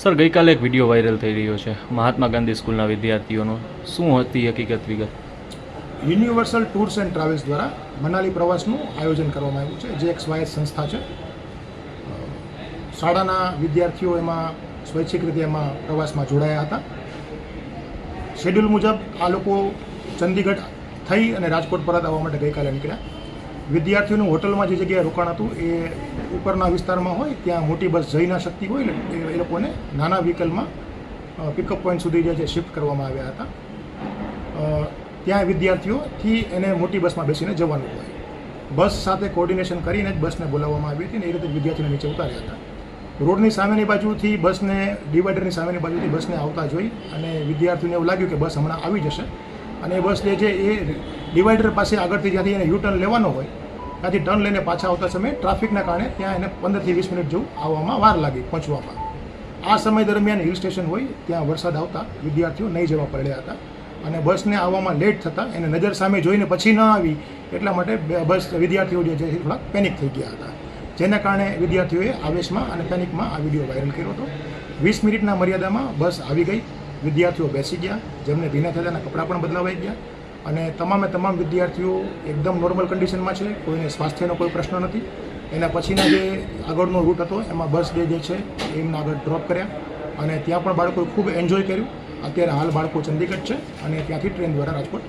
Sir, ગઈકાલે એક video viral થઈ રહ્યો છે, મહાત્મા ગાંધી સ્કૂલના વિદ્યાર્થીઓનો. શું હતી હકીકત વિગત? યુનિવર્સલ ટૂર્સ એન્ડ ટ્રાવેલ્સ દ્વારા મનાલી પ્રવાસનું આયોજન કરવામાં આવ્યું છે, જે એક સ્વાયત્ત સંસ્થા છે. શાળાના વિદ્યાર્થીઓ એમાં સ્વૈચ્છિક રીતે એમાં પ્રવાસમાં જોડાયા હતા. શેડ્યુલ મુજબ આ લોકો ચંદીગઢ થઈ અને રાજકોટ પરત આવવા માટે ગઈકાલે નીકળ્યા. વિદ્યાર્થીઓનું હોટલમાં જે જગ્યાએ રોકાણ હતું એ ઉપરના વિસ્તારમાં હોય, ત્યાં મોટી બસ જઈ ના શકતી હોય, એટલે એ- લોકોને નાના વ્હીકલમાં પિકઅપ પોઈન્ટ સુધી જે છે શિફ્ટ કરવામાં આવ્યા હતા. ત્યાં વિદ્યાર્થીઓથી એને મોટી બસમાં બેસીને જવાનું હોય. બસ સાથે કોર્ડિનેશન કરીને જ બસને બોલાવવામાં આવી હતી અને એ રીતે વિદ્યાર્થીઓને નીચે ઉતાર્યા હતા. રોડની સામેની બાજુથી બસને, ડિવાઈડરની સામેની બાજુથી બસને આવતા જોઈ અને વિદ્યાર્થીઓને એવું લાગ્યું કે બસ હમણાં આવી જશે. અને એ બસ જે છે એ ડિવાઈડર પાસે આગળથી જ્યાંથી એને યુ ટર્ન લેવાનો હોય ત્યાંથી ટર્ન લઈને પાછા આવતા સમયે ટ્રાફિકના કારણે ત્યાં એને પંદરથી વીસ મિનિટ જેવું આવવામાં વાર લાગી પહોંચવામાં. આ સમય દરમિયાન હિલ સ્ટેશન હોય, ત્યાં વરસાદ આવતા વિદ્યાર્થીઓ નહીં જવા પડ્યા હતા અને બસને આવવામાં લેટ થતાં એને નજર સામે જોઈને પછી ન આવી એટલા માટે બસ વિદ્યાર્થીઓ જે છે એ થોડાક પેનિક થઈ ગયા હતા. જેના કારણે વિદ્યાર્થીઓએ આવેશમાં અને પેનિકમાં આ વીડિયો વાયરલ કર્યો હતો. વીસ મિનિટના મર્યાદામાં બસ આવી ગઈ, વિદ્યાર્થીઓ બેસી ગયા, જેમને ભીના થયેલાના કપડાં પણ બદલાવાઈ ગયા અને તમામે તમામ વિદ્યાર્થીઓ એકદમ નોર્મલ કન્ડિશનમાં છે, કોઈને સ્વાસ્થ્યનો કોઈ પ્રશ્ન નથી. એના પછીના જે આગળનો રૂટ હતો, એમાં બસ ડે જે છે, એમને આગળ ડ્રોપ કર્યા. અને ત્યાં પણ બાળકોએ ખૂબ એન્જોય કર્યું. અત્યારે હાલ બાળકો ચંદીગઢ છે અને ત્યાંથી ટ્રેન દ્વારા રાજકોટ